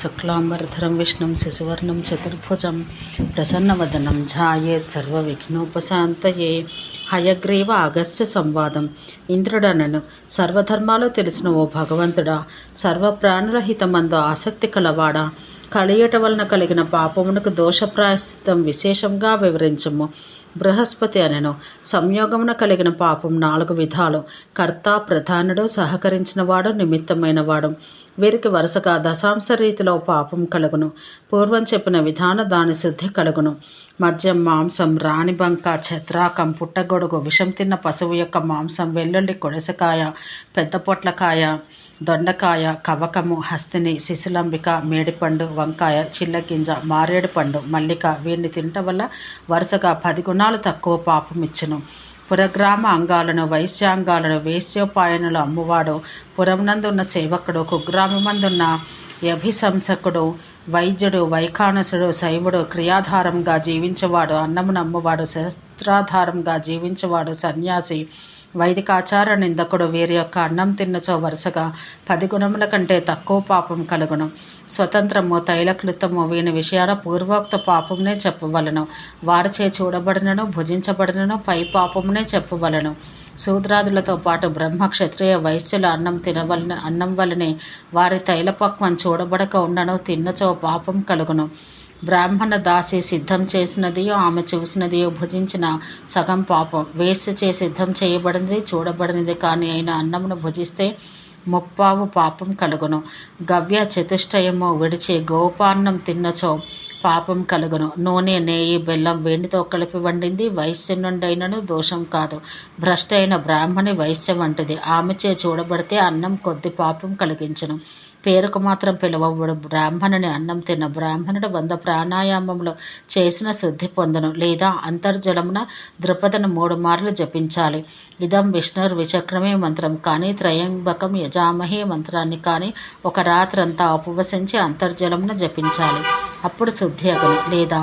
శుక్లాంబరధరం విష్ణుం శశివర్ణం చతుర్భుజం ప్రసన్నవదనం ఝాయేత్ సర్వవిఘ్నోపశాంతయే హయగ్రీవ అగస్త్య సంవాదం ఇంద్రుడనను సర్వధర్మాలు తెలిసిన ఓ భగవంతుడా। సర్వప్రాణరహితమందు ఆసక్తి కలవాడా। కలియట వలన కలిగిన పాపమునకు దోషప్రాయశ్చిత్తం విశేషంగా వివరించము। బృహస్పతి అనెను. సంయోగమున కలిగిన పాపం నాలుగు విధాలు. కర్త ప్రధానుడు సహకరించినవాడు నిమిత్తమైనవాడు. వీరికి వరుసగా దశాంశ రీతిలో పాపం కలుగును. పూర్వం చెప్పిన విధాన దాని శుద్ధి కలుగును. మద్యం మాంసం రాణిబంక ఛత్రాకం పుట్టగొడుగు విషం తిన్న పశువు యొక్క మాంసం వెల్లుల్లి కొడసకాయ పెద్ద పొట్లకాయ దొండకాయ కవకము హస్తిని శిశులంబిక మేడిపండు వంకాయ చిల్లగింజ మారేడుపండు మల్లిక వీరిని తినటం వల్ల వరుసగా పది గుణాలు తక్కువ పాపమిచ్చును. పురగ్రామ అంగాలను వైశ్యాంగాలను వేశ్యోపాయనులు అమ్మువాడు పురమునందున్న సేవకుడు కుగ్రామమందున్న అభిశంసకుడు వైద్యుడు వైఖానసుడు శైవుడు క్రియాధారంగా జీవించేవాడు అన్నమును అమ్మువాడు శస్త్రాధారంగా జీవించేవాడు సన్యాసి వైదికాచార నిందకుడు వీరి యొక్క అన్నం తిన్నచో వరుసగా పది గుణముల కంటే తక్కువ పాపం కలుగును. స్వతంత్రము తైలకృతము వీని విషయాల పూర్వోక్త పాపమునే చెప్పవలను. వారిచే చూడబడినను భుజించబడినను పై పాపమునే చెప్పవలను. శూద్రాదులతో పాటు బ్రహ్మ క్షత్రియ వైశ్యుల అన్నం తినవలన అన్నం వలనే వారి తైలపక్వం చూడబడక ఉండను తిన్నచో పాపం కలుగును. బ్రాహ్మణ దాసి సిద్ధం చేసినదియో ఆమె చూసినదియో భుజించిన సగం పాపం. వేస్ట్ చే సిద్ధం చేయబడింది చూడబడినది కానీ అయిన అన్నమును భుజిస్తే ముప్పావు పాపం కలుగును. గవ్య చతుష్టయము విడిచి గోపాన్నం తిన్నచో పాపం కలుగును. నూనె నేయి బెల్లం వేడితో కలిపి వండింది. వైశ్యం నుండైనను దోషం కాదు. భ్రష్టైన బ్రాహ్మణి వైశ్య వంటిది. ఆమెచే చూడబడితే అన్నం కొద్ది పాపం కలిగించను. పేరుకు మాత్రం పిలువబడు. బ్రాహ్మణుని అన్నం తిన్న బ్రాహ్మణుడు వంద ప్రాణాయామములు చేసిన శుద్ధి పొందను. లేదా అంతర్జలమున ద్రుపదను మూడు మార్లు జపించాలి. ఇదం విష్ణుర్ విచక్రమే మంత్రం. కానీ త్రయంబకం యజామహే మంత్రాన్ని కానీ ఒక రాత్రంతా ఉపవసించి అంతర్జలమున జపించాలి. అప్పుడు శుద్ధి అగును. లేదా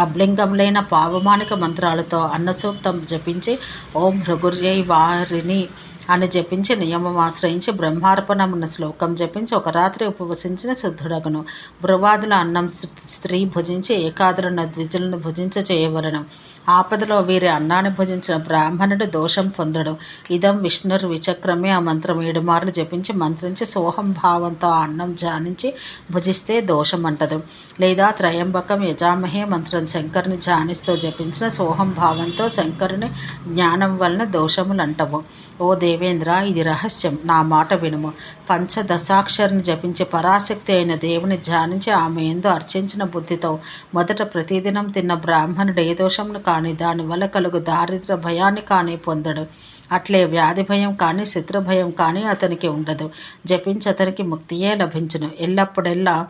అబ్లింగంలైన పావమానిక మంత్రాలతో అన్నసూక్తం జపించి ఓం భృగుర్యై వారిని అని జపించి నియమం ఆశ్రయించి బ్రహ్మార్పణమున్న శ్లోకం జపించి ఒక రాత్రి ఉపవసించిన శుద్ధుడగును. భృవాదుల అన్నం స్త్రీ భుజించి ఏకాదులను ద్విజులను భుజించ చేయవలను. ఆపదలో వీరి అన్నాన్ని భుజించిన బ్రాహ్మణుడు దోషం పొందడు. ఇదం విష్ణుర్ విచక్రమే ఆ మంత్రం ఏడుమార్లు జపించి మంత్రించి సోహం భావంతో ఆ అన్నం ధ్యానించి భుజిస్తే దోషం అంటదు లేదా త్రయంబకం యజామహే మంత్రం శంకరుని ధ్యానిస్తూ జపించిన సోహం భావంతో శంకరుని జ్ఞానం వలన దోషములు అంటవు. ఓ దేవేంద్ర ఇది రహస్యం. నా మాట వినుము. పంచదశాక్షరిని జపించి పరాశక్తి అయిన దేవుని ధ్యానించి ఆమె ఎందు అర్చించిన బుద్ధితో మొదట ప్రతిదినం తిన్న బ్రాహ్మణుడు ఏ దోషమును కానీ దానివల్ల కలుగు దారిద్ర భయాన్ని కానీ పొందడు. అట్లే వ్యాధి భయం కానీ శత్రు భయం కానీ అతనికి ఉండదు. జపించి అతనికి ముక్తియే లభించును. ఎల్లప్పుడెల్లా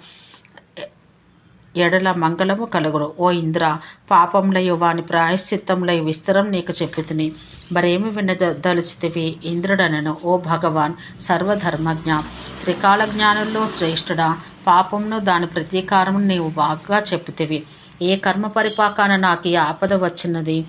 ఎడల మంగళము కలుగును. ఓ ఇంద్ర పాపంలయు వాని ప్రాయశ్చిత్తంలై విస్తరం నీకు చెప్పితిని. మరేమి వినదలుచితివి? ఇంద్రుడనను ఓ భగవాన్ సర్వధర్మజ్ఞ. త్రికాల జ్ఞానంలో శ్రేష్ఠుడా పాపమును దాని ప్రతీకారమును నీవు బాగా చెప్పుతివి. ఏ కర్మ పరిపాకాన నాకు ఈ ఆపద వచ్చినది?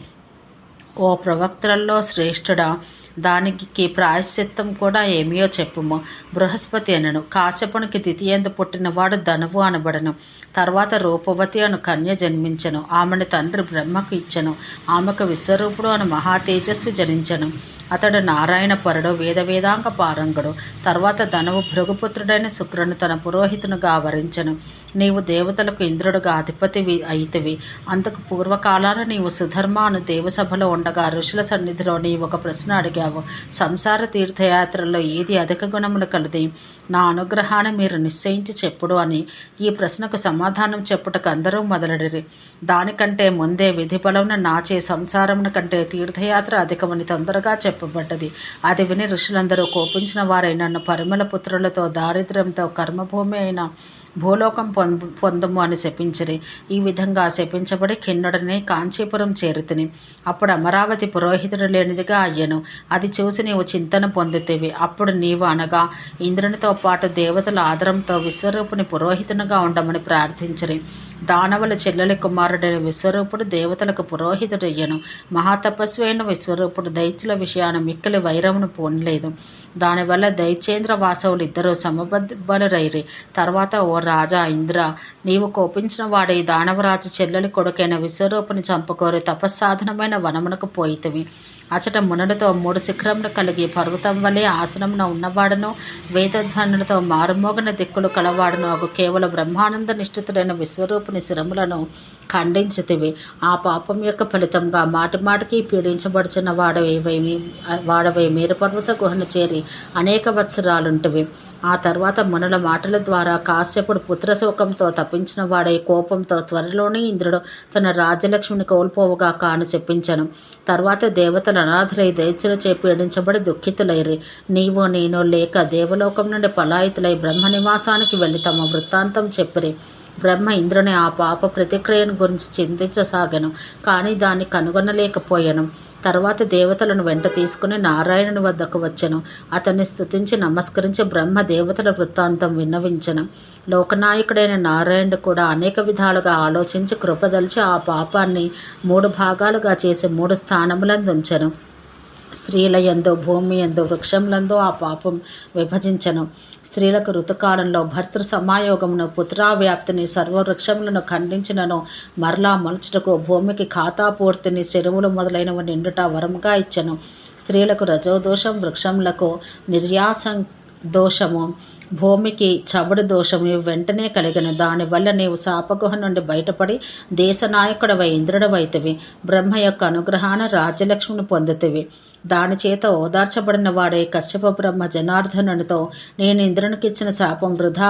ఓ ప్రవక్తలలో శ్రేష్ఠుడా దానికి ప్రాయశ్చిత్తం కూడా ఏమియో చెప్పుము. బృహస్పతి అనను. కాశ్యపునికి ద్వితీయందు పుట్టినవాడు ధనువు అనబడను. తర్వాత రూపవతి అను కన్య జన్మించను. ఆమెను తండ్రి బ్రహ్మకు ఇచ్చను. ఆమెకు విశ్వరూపుడు అను మహా తేజస్సు జనించను. అతడు నారాయణ పరుడు వేద వేదాంగ పారంగుడు. తర్వాత ధనువు భృగుపుత్రుడైన శుక్రుని తన పురోహితునుగా వరించను నీవు దేవతలకు ఇంద్రుడుగా అధిపతివి అయితివి. అందుకు పూర్వకాలాన నీవు సుధర్మాను దేవసభలో ఉండగా ఋషుల సన్నిధిలో నీవు ఒక ప్రశ్న అడిగావు. సంసార తీర్థయాత్రలో ఏది అధిక గుణములు కలిది? నా అనుగ్రహాన్ని మీరు నిశ్చయించి చెప్పుడు అని ఈ ప్రశ్నకు సమాధానం చెప్పుటకు అందరూ మొదలడిరి. దానికంటే ముందే విధి బలమున నాచే సంసారమున కంటే తీర్థయాత్ర అధికమని తొందరగా చెప్పబడ్డది అది విని ఋషులందరూ కోపించిన వారై నన్ను పరిమళ పుత్రులతో దారిద్ర్యంతో కర్మభూమి అయిన భూలోకం పొందము అని శపించిరి. ఈ విధంగా శపించబడి కిన్నడనే కాంచీపురం చేరుతుని. అప్పుడు అమరావతి పురోహితుడు లేనిదిగా అయ్యను. అది చూసి నీవు చింతన పొందుతేవి. అప్పుడు నీవు అనగా ఇంద్రునితో పాటు దేవతల ఆదరంతో విశ్వరూపుని పురోహితునిగా ఉండమని ప్రార్థించిరి. దానవుల చెల్లెలి కుమారుడైన విశ్వరూపుడు దేవతలకు పురోహితుడయ్యను. మహాతపస్వి అయిన విశ్వరూపుడు దైత్యుల విషయాన మిక్కిలి వైరమును పోనలేదు. దానివల్ల దైచేంద్ర వాసవులు ఇద్దరు సమబద్ధులైరి తర్వాత ఓ రాజా ఇంద్ర నీవు కోపించిన వాడు దానవరాజు చెల్లెలి కొడుకైన విశ్వరూపుని చంపుకోరి తపస్సాధనమైన వనమునకు పోయితివి. అచట మునులతో మూడు శిఖరములు కలిగి పర్వతం వలె ఆసనమున ఉన్నవాడును వేదధ్వనులతో మారుమోగిన దిక్కులు కలవాడును ఒక కేవలం బ్రహ్మానంద నిష్ఠితుడైన విశ్వరూపుని శిరములను ఖండించితివి. ఆ పాపం యొక్క ఫలితంగా మాటి మాటికి పీడించబడుచున్న వాడవేమి వాడవై మేరుపర్వత గుహను చేరి అనేక వత్సరాలుంటివి. ఆ తర్వాత మునుల మాటల ద్వారా కాశ్యపుడు పుత్రశోకంతో తప్పించిన వాడై కోపంతో త్వరలోనే ఇంద్రుడు తన రాజ్యలక్ష్మిని కోల్పోవుగా కాను చెప్పించను. తర్వాత దేవతలు అనాథులై దైత్యులు చే పీడించబడి దుఃఖితులైరి. నీవు నేను లేక దేవలోకం నుండి పలాయితులై బ్రహ్మ నివాసానికి వెళ్ళి తమ వృత్తాంతం చెప్పిరి. బ్రహ్మ ఇంద్రుని ఆ పాప ప్రతిక్రియను గురించి చింతించసాగాను కానీ దాన్ని కనుగొనలేకపోయాను. తర్వాత దేవతలను వెంట తీసుకుని నారాయణుని వద్దకు వచ్చెను. అతన్ని స్థుతించి నమస్కరించి బ్రహ్మ దేవతల వృత్తాంతం విన్నవించను. లోకనాయకుడైన నారాయణుడు కూడా అనేక విధాలుగా ఆలోచించి కృపదలిచి ఆ పాపాన్ని మూడు భాగాలుగా చేసి మూడు స్థానములందు ఉంచెను. స్త్రీల ఎందు భూమి ఎందు వృక్షములందు ఆ పాపం విభజించను. స్త్రీలకు ఋతుకాలంలో భర్తృ సమాయోగమును పుత్రావ్యాప్తిని సర్వవృక్షములను ఖండించినను మరలా మలుచుటకు భూమికి ఖాతా పూర్తిని చెరువులు మొదలైనవి నిండుట వరముగా ఇచ్చను. స్త్రీలకు రజోదోషం వృక్షములకు నిర్యాసం దోషము భూమికి చబడు దోషము వెంటనే కలిగిన. దానివల్ల నీవు శాపగుహ నుండి బయటపడి దేశనాయకుడవై ఇంద్రుడవైతివి. బ్రహ్మ యొక్క అనుగ్రహాన రాజ్యలక్ష్మిని పొందుతివి. దాని చేత ఓదార్చబడిన వాడే కశ్యప బ్రహ్మ జనార్దనునితో నేను ఇంద్రునికిచ్చిన శాపం వృధా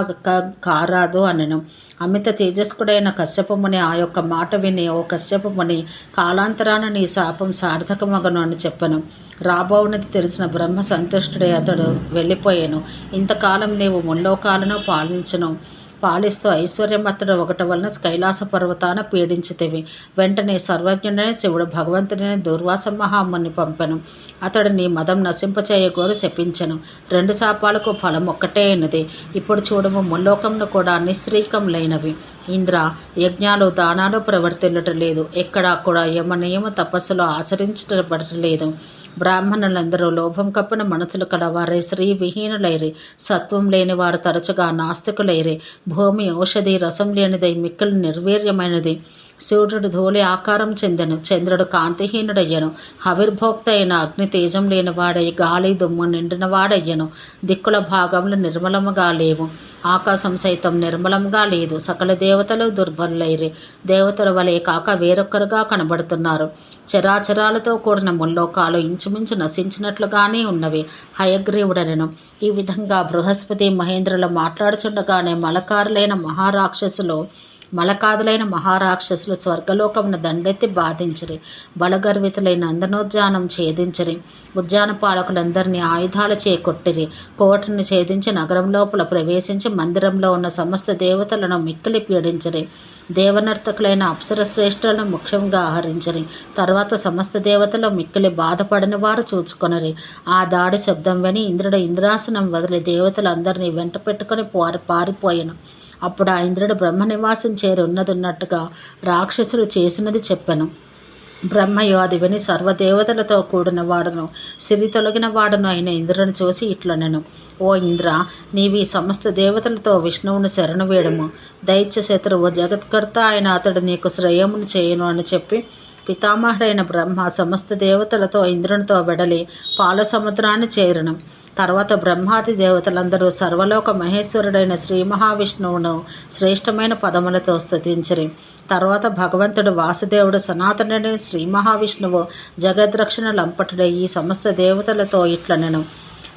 కారాదు అనెను. అమిత తేజస్కుడైన కశ్యపముని ఆ యొక్క మాట విని ఓ కశ్యపముని కాలాంతరాన నీ శాపం సార్థకమగను అని చెప్పను. రాబోవునది తెలిసిన బ్రహ్మ సంతుష్టుడే అతడు వెళ్ళిపోయాను. ఇంతకాలం నీవు ముల్లోకాలను పాలించను. పాలిస్తూ ఐశ్వర్యమత్తడు ఒకటి వలన కైలాస పర్వతాన పీడించితివి. వెంటనే సర్వజ్ఞుడైన శివుడు భగవంతుడైన దుర్వాస మహాముని పంపెను. అతడు నీ మదం నశింపచేయగోరు శపించెను. రెండు శాపాలకు ఫలం ఒక్కటే అయినది ఇప్పుడు చూడము ముల్లోకంను కూడా నిశ్రీకములైనవి. ఇంద్ర యజ్ఞాలు దానాలు ప్రవర్తిల్లటలేదు ఎక్కడా కూడా యమ నియమ తపస్సులు ఆచరించబడటలేదు. బ్రాహ్మణులందరూ లోభం కప్పిన మనసులు కలవారే శ్రీ విహీనులైరి సత్వం లేని వారు తరచుగా నాస్తికులైరి. భూమి ఔషధి రసం లేనిదై మిక్కలు నిర్వీర్యమైనది. సూర్యుడు ధూళి ఆకారం చెందెను. చంద్రుడు కాంతిహీనుడయ్యను. ఆవిర్భోక్త అయిన అగ్ని తేజం లేనివాడై గాలి దుమ్ము నిండినవాడయ్యను. దిక్కుల భాగములు నిర్మలముగా లేవు. ఆకాశం సైతం నిర్మలంగా లేదు. సకల దేవతలు దుర్బలులైరి దేవతల వలె కాక వేరొకరుగా కనబడుతున్నారు. చరాచరాలతో కూడిన ముల్లోకాలు ఇంచుమించు నశించినట్లుగానే ఉన్నవి. హయగ్రీవుడనను. ఈ విధంగా బృహస్పతి మహేంద్రులు మాట్లాడుచుండగానే మలకారులైన మహారాక్షసులు మలకాదులైన మహారాక్షసులు స్వర్గలోకమున దండెత్తి బాధించిరి. బలగర్వితులైన అందనోద్యానం ఛేదించిరి. ఉద్యాన పాలకులందరినీ ఆయుధాలు చేకొట్టిరి. కోటను ఛేదించి నగరం లోపల ప్రవేశించి మందిరంలో ఉన్న సమస్త దేవతలను మిక్కిలి పీడించరి. దేవనర్తకులైన అప్సర శ్రేష్ఠులను ముఖ్యంగా ఆహరించరి. తర్వాత సమస్త దేవతలు మిక్కిలి బాధపడిన వారు చూచుకొనరి. ఆ దాడి శబ్దం విని ఇంద్రుడు ఇంద్రాసనం వదిలి దేవతలందరినీ వెంట పెట్టుకుని పారి పారిపోయాను. అప్పుడు ఆ ఇంద్రుడు బ్రహ్మ నివాసం చేరున్నదున్నట్టుగా రాక్షసులు చేసినది చెప్పను. బ్రహ్మయు అది విని సర్వదేవతలతో కూడిన వాడును సిరి తొలగిన వాడును అయిన ఇంద్రుని చూసి ఇట్లనెను. ఓ ఇంద్ర నీవి సమస్త దేవతలతో విష్ణువును శరణు వేడము దైత్య శత్రువు జగత్కర్త అయిన అతడు నీకు శ్రేయమును చేయను అని చెప్పి పితామహుడైన బ్రహ్మ సమస్త దేవతలతో ఇంద్రునితో వెడలి పాల సముద్రాన్ని తర్వాత బ్రహ్మాది దేవతలందరూ సర్వలోక మహేశ్వరుడైన శ్రీ మహావిష్ణువును శ్రేష్టమైన పదములతో స్థుతించరి తర్వాత భగవంతుడు వాసుదేవుడు సనాతనుడైన శ్రీ మహావిష్ణువు జగద్రక్షణ లంపటుడై ఈ సమస్త దేవతలతో ఇట్లనెను.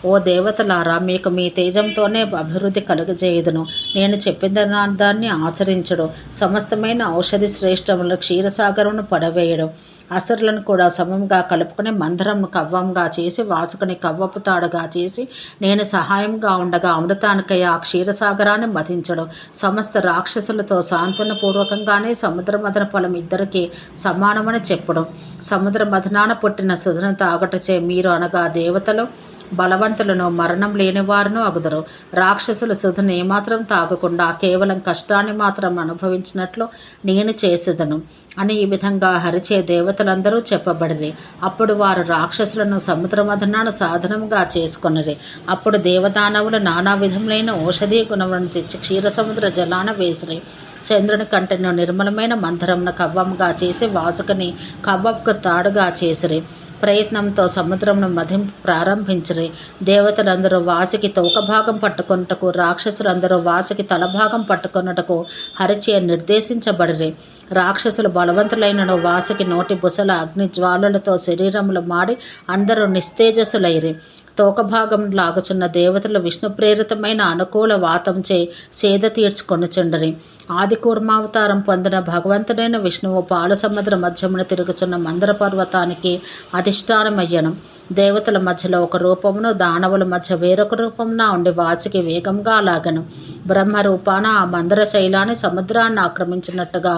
ఓ దేవతలారా మీకు మీ తేజంతోనే అభివృద్ధి కలుగజేయదును. నేను చెప్పిన దాన్ని ఆచరించడం. సమస్తమైన ఔషధి శ్రేష్టములు క్షీరసాగరమును పడవేయడం. అసరులను కూడా సమంగా కలుపుకొని మందరంను కవ్వంగా చేసి వాసుకుని కవ్వపు తాడుగా చేసి నేను సహాయంగా ఉండగా అమృతానికై ఆ క్షీరసాగరాన్ని మతించడం సమస్త రాక్షసులతో సాంత్వనపూర్వకంగానే సముద్ర మదన ఫలం ఇద్దరికీ సమానమని చెప్పడం. సముద్ర మదనాన పుట్టిన సుధను తాగటచే మీరు అనగా దేవతలు బలవంతులను మరణం లేని వారును అగుదరు. రాక్షసులు సుధుని ఏమాత్రం తాగకుండా కేవలం కష్టాన్ని మాత్రం అనుభవించినట్లు నేను చేసేదను అని ఈ విధంగా హరిచే దేవతలందరూ చెప్పబడిరి. అప్పుడు వారు రాక్షసులను సముద్రమథనాను సాధనంగా చేసుకొనిరి. అప్పుడు దేవదానవులు నానా విధములైన ఔషధీయ గుణములను తెచ్చి క్షీరసముద్ర జలాన వేసిరి. చంద్రుని కంటెను నిర్మలమైన మందరమున కవ్వంగా చేసి వాసుకని కవ్వకు తాడుగా చేసిరి. ప్రయత్నంతో సముద్రమును మధింపు ప్రారంభించిరి. దేవతలందరూ వాసుకి తోకభాగం పట్టుకొనుటకు రాక్షసులందరూ వాసుకి తలభాగం పట్టుకొనుటకు హరిచే నిర్దేశించబడిరి. రాక్షసులు బలవంతులైనను వాసుకి నోటి బుసల అగ్ని జ్వాలలతో శరీరములు మాడి అందరూ నిస్తేజసులైరి తోకభాగం లాగుచున్న దేవతల విష్ణు ప్రేరితమైన అనుకూల వాతంచే సేద తీర్చుకొనుచుండరి ఆది కూర్మావతారం పొందిన భగవంతుడైన విష్ణువు పాలసముద్ర మధ్యమున తిరుగుచున్న మందర పర్వతానికి అధిష్టానమయ్యను. దేవతల మధ్యలో ఒక రూపమును దానవుల మధ్య వేరొక రూపమున ఉండి వాచికి వేగంగా లాగను. బ్రహ్మ రూపాన ఆ మందర శైలాన్ని సముద్రాన్ని ఆక్రమించినట్టుగా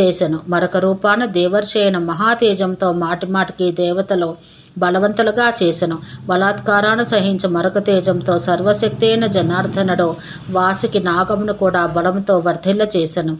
చేసెను. మరొక రూపాన దేవర్షి అయిన మహాతేజంతో మాటిమాటికి దేవతలు బలవంతులుగా చేసెను. బలాత్కారాన్ని సహించి మరొక తేజంతో సర్వశక్తి అయిన జనార్దనుడు వాసికి నాగమును కూడా బలంతో వర్ధిల్ల చేసెను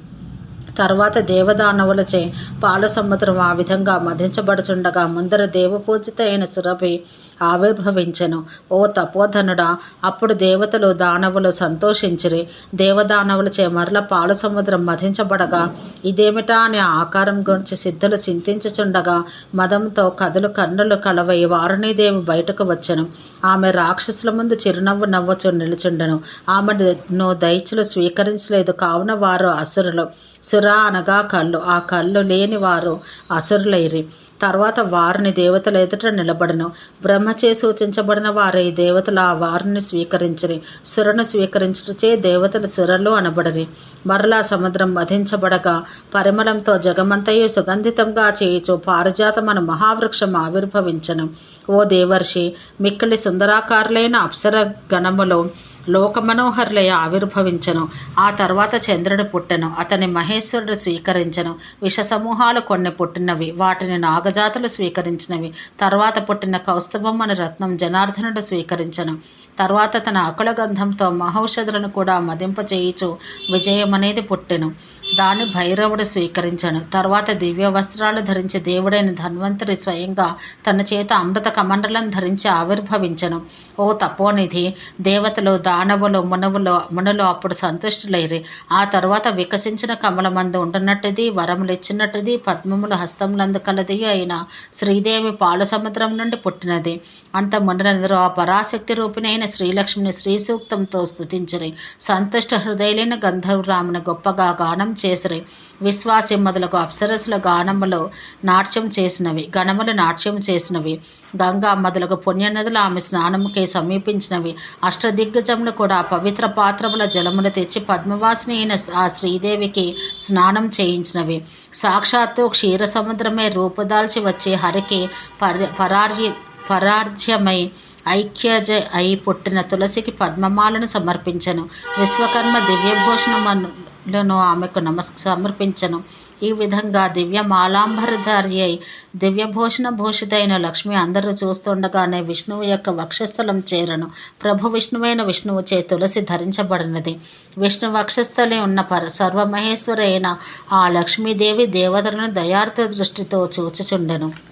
తర్వాత దేవదానవులచే పాల సముద్రం ఆ విధంగా మధించబడుచుండగా ముందర దేవపూజిత అయిన సురభి ఆవిర్భవించెను. ఓ తపోధనుడా అప్పుడు దేవతలు దానవులు సంతోషించిరి. దేవదానవులచే మరల పాల సముద్రం మధించబడగా ఇదేమిటా అనే ఆకారం గురించి సిద్ధులు చింతించుచుండగా మదంతో కదులు కన్నులు కలవై వారుణీదేవి బయటకు వచ్చెను. ఆమె రాక్షసుల ముందు చిరునవ్వు నవ్వుచు నిలుచుండెను. ఆమెను దైత్యులు స్వీకరించలేదు. కావున వారు అసురులు. సుర అనగా కళ్ళు. ఆ కళ్ళు లేని వారు అసురులైరి. తర్వాత వారిని దేవతల ఎదుట నిలబడను. బ్రహ్మచే సూచించబడిన వారి దేవతలు ఆ వారిని స్వీకరించరి. సురను స్వీకరించుటచే దేవతలు సురలు అనబడరి. మరలా సముద్రం వధించబడగా పరిమళంతో జగమంతయు సుగంధితంగా చేయుచు పారిజాతమన మహావృక్షం ఆవిర్భవించను. ఓ దేవర్షి మిక్కిలి సుందరాకారులైన అప్సర గణములో లోకమనోహరులయ ఆవిర్భవించను. ఆ తర్వాత చంద్రుడు పుట్టెను. అతని మహేశ్వరుడు స్వీకరించను. విష సమూహాలు కొన్ని పుట్టినవి. వాటిని నాగజాతులు స్వీకరించినవి. తర్వాత పుట్టిన కౌస్తభం అనే రత్నం జనార్దనుడు స్వీకరించను. తర్వాత తన అకుల గంధంతో మహౌషధులను కూడా మదింప చేయిచు విజయం అనేది పుట్టెను. దాన్ని భైరవుడు స్వీకరించను తర్వాత దివ్య వస్త్రాలు ధరించి దేవుడైన ధన్వంతరి స్వయంగా తన చేత అమృత కమండలం ధరించి ఆవిర్భవించను. ఓ తపోనిధి దేవతలు దానవులు మునవులు మునులు అప్పుడు సంతుష్టులైరి. ఆ తర్వాత వికసించిన కమలమందు ఉంటున్నట్టుది వరములు ఇచ్చినట్టుది పద్మముల హస్తములందు కలది అయిన శ్రీదేవి పాల సముద్రం నుండి పుట్టినది. అంత మునులందరూ ఆ పరాశక్తి రూపిణైన శ్రీలక్ష్మిని శ్రీ సూక్తంతో స్తుతించరి. సంతుష్ట హృదయలైన గంధర్వరామును గొప్పగా గానం చేసిరి. విశ్వాసి మొదలగు అప్సరసుల గానములో నాట్యం చేసినవి. గణములు నాట్యం చేసినవి. గంగా మొదలగు పుణ్యనదులు ఆమె స్నానముకే సమీపించినవి. అష్టదిగ్గజములు కూడా పవిత్ర పాత్రముల జలములు తెచ్చి పద్మవాసిని అయిన ఆ శ్రీదేవికి స్నానం చేయించినవి. సాక్షాత్తు క్షీర సముద్రమే రూపుదాల్చి వచ్చే హరికి పరి పరార్య పరార్జ్యమై ఐక్యజ అయి పుట్టిన తులసికి పద్మమాలను సమర్పించను. విశ్వకర్మ దివ్యభూషణములను ఆమెకు నమస్ సమర్పించను. ఈ విధంగా దివ్య మాలాంబరధారి అయి దివ్యభూషణ భూషితైన లక్ష్మి అందరూ చూస్తుండగానే విష్ణువు యొక్క వక్షస్థలం చేరను. ప్రభు విష్ణువైన విష్ణువు చే తులసి ధరించబడినది. విష్ణు వక్షస్థలే ఉన్న పర సర్వమహేశ్వరైన ఆ లక్ష్మీదేవి దేవతలను దయార్థ దృష్టితో చూచుచుండెను.